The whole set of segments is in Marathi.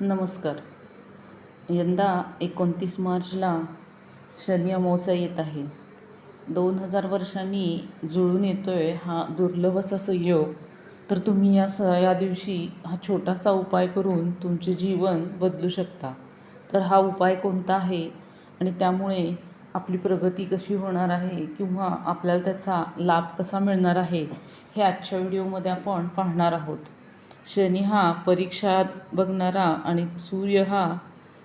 नमस्कार. यंदा एकोणतीस मार्चला शनी अमावस्या येत आहे. दोन हजार वर्षांनी जुळून येतो आहे हा दुर्लभ असा संयोग. तर तुम्ही या स या दिवशी हा छोटासा उपाय करून तुमचे जीवन बदलू शकता. तर हा उपाय कोणता आहे? आणि त्यामुळे आपली प्रगती कशी होणार आहे? किंवा आपल्याला त्याचा लाभ कसा मिळणार आहे? हे आजच्या व्हिडिओमध्ये आपण पाहणार आहोत. शनी हा परीक्षा बघणारा आणि सूर्य हा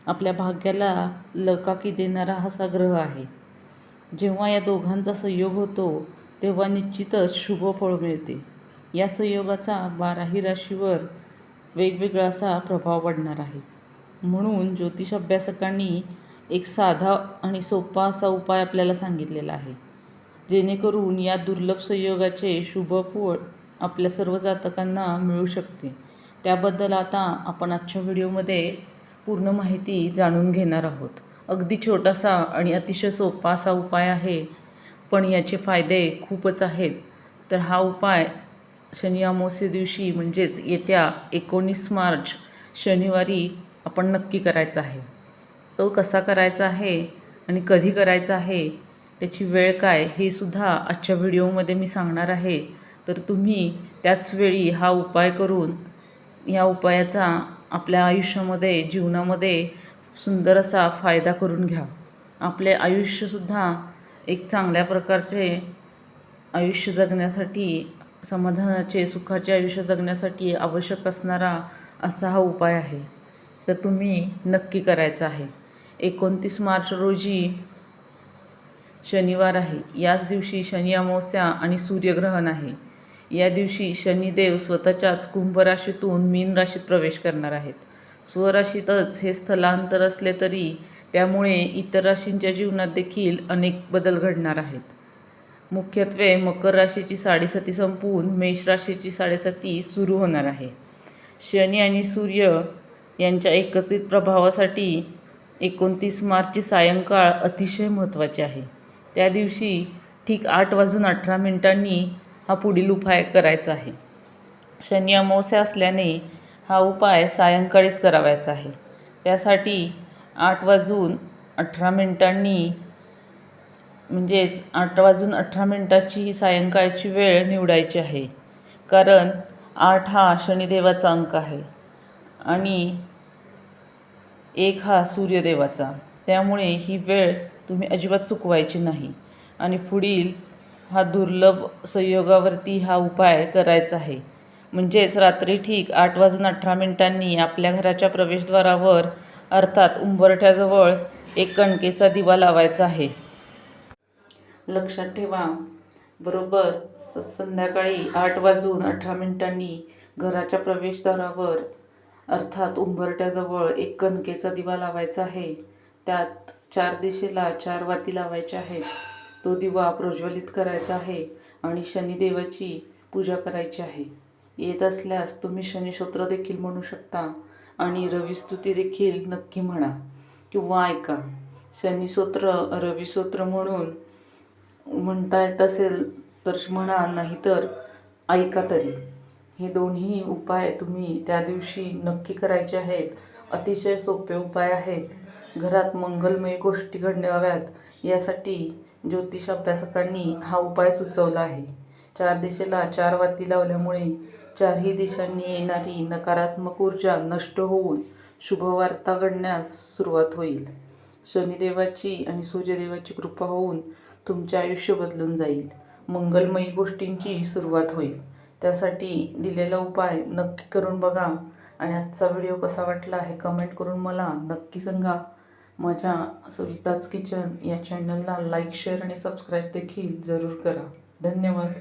आपल्या भाग्याला लकाकी देणारा असा ग्रह आहे. जेव्हा या दोघांचा संयोग होतो तेव्हा निश्चितच शुभ फळ मिळते. या संयोगाचा बाराही राशीवर वेगवेगळा असा प्रभाव पडणार आहे. म्हणून ज्योतिष अभ्यासकांनी एक साधा आणि सोपा असा उपाय आपल्याला सांगितलेला आहे. जेणेकरून या दुर्लभ संयोगाचे शुभ फळ आपल्या सर्व जातकांना मिळू शकते. त्याबद्दल आता आपण आजच्या व्हिडिओमध्ये पूर्ण माहिती जाणून घेणार आहोत. अगदी छोटासा आणि अतिशय सोपा असा उपाय आहे पण याचे फायदे खूपच आहेत. तर हा उपाय शनी अमावस्ये दिवशी म्हणजेच येत्या एकोणीस मार्च शनिवारी आपण नक्की करायचा आहे. तो कसा करायचा आहे आणि कधी करायचा आहे त्याची वेळ काय हे सुद्धा आजच्या व्हिडिओमध्ये मी सांगणार आहे. तर तुम्ही त्याचवेळी हा उपाय करून या उपायाचा आपल्या आयुष्यामध्ये जीवनामध्ये सुंदर असा फायदा करून घ्या. आपले आयुष्यसुद्धा एक चांगल्या प्रकारचे आयुष्य जगण्यासाठी समाधानाचे सुखाचे आयुष्य जगण्यासाठी आवश्यक असणारा असा हा उपाय आहे. तर तुम्ही नक्की करायचा आहे. एकोणतीस मार्च रोजी शनिवार आहे. याच दिवशी शनी अमावस्या आणि सूर्यग्रहण आहे. या दिवशी शनिदेव स्वतःच्याच कुंभ राशीतून मीन राशीत प्रवेश करणार आहेत. स्वराशीतच हे स्थलांतर असले तरी त्यामुळे इतर राशींच्या जीवनात देखील अनेक बदल घडणार आहेत. मुख्यत्वे मकर राशीची साडेसाती संपवून मेष राशीची साडेसाती सुरू होणार आहे. शनी आणि सूर्य यांच्या एकत्रित प्रभावासाठी एकोणतीस मार्चची सायंकाळ अतिशय महत्त्वाचे आहे. त्या दिवशी ठीक आठ वाजून अठरा मिनिटांनी हा पुढील उपाय करायचा आहे. शनी अमावस्या असल्याने हा उपाय सायंकाळीच करावायचा आहे. त्यासाठी आठ वाजून अठरा मिनिटांनी म्हणजेच आठ वाजून अठरा मिनिटाची ही सायंकाळची वेळ निवडायची आहे. कारण आठ हा शनिदेवाचा अंक आहे आणि एक हा सूर्यदेवाचा. त्यामुळे ही वेळ तुम्ही अजिबात चुकवायची नाही. आणि पुढील हा दुर्लभ संयोगावरती हा उपाय करायचा आहे. म्हणजेच रात्री ठीक आठ वाजून अठरा मिनिटांनी आपल्या घराच्या प्रवेशद्वारावर अर्थात उंबरठ्याजवळ एक कणकेचा दिवा लावायचा आहे. लक्षात ठेवा बरोबर स संध्याकाळी आठ वाजून अठरा मिनिटांनी घराच्या प्रवेशद्वारावर अर्थात उंबरट्याजवळ एक कणकेचा दिवा लावायचा आहे. त्यात चार दिशेला चार वाती लावायच्या आहेत. तो दिवा प्रज्वलित करायचा आहे आणि शनिदेवाची पूजा करायची आहे. येत असल्यास तुम्ही शनिस्तोत्र देखील म्हणू शकता आणि रविस्तुती देखील नक्की म्हणा किंवा ऐका. शनिस्तोत्र रविस्तोत्र म्हणून म्हणता येत असेल तर म्हणा नाहीतर ऐका तरी. हे दोन्ही उपाय तुम्ही त्या दिवशी नक्की करायचे आहेत. अतिशय सोपे उपाय आहेत. घरात मंगलमय गोष्टी घडण्याव्यात. यासाठी ज्योतिष अभ्यासकांनी हा उपाय सुचवला आहे. चार दिशेला चार वाती लावल्यामुळे चारही दिशांनी येणारी नकारात्मक ऊर्जा नष्ट होऊन शुभवार्ता घडण्यास सुरुवात होईल. शनिदेवाची आणि सूर्यदेवाची कृपा होऊन तुमचे आयुष्य बदलून जाईल. मंगलमयी गोष्टींची सुरुवात होईल. त्यासाठी दिलेला उपाय नक्की करून बघा. आणि आजचा व्हिडिओ कसा वाटला हे कमेंट करून मला नक्की सांगा. माझ्या सविताज किचन या चॅनलला लाईक शेअर आणि सबस्क्राईब देखील जरूर करा. धन्यवाद.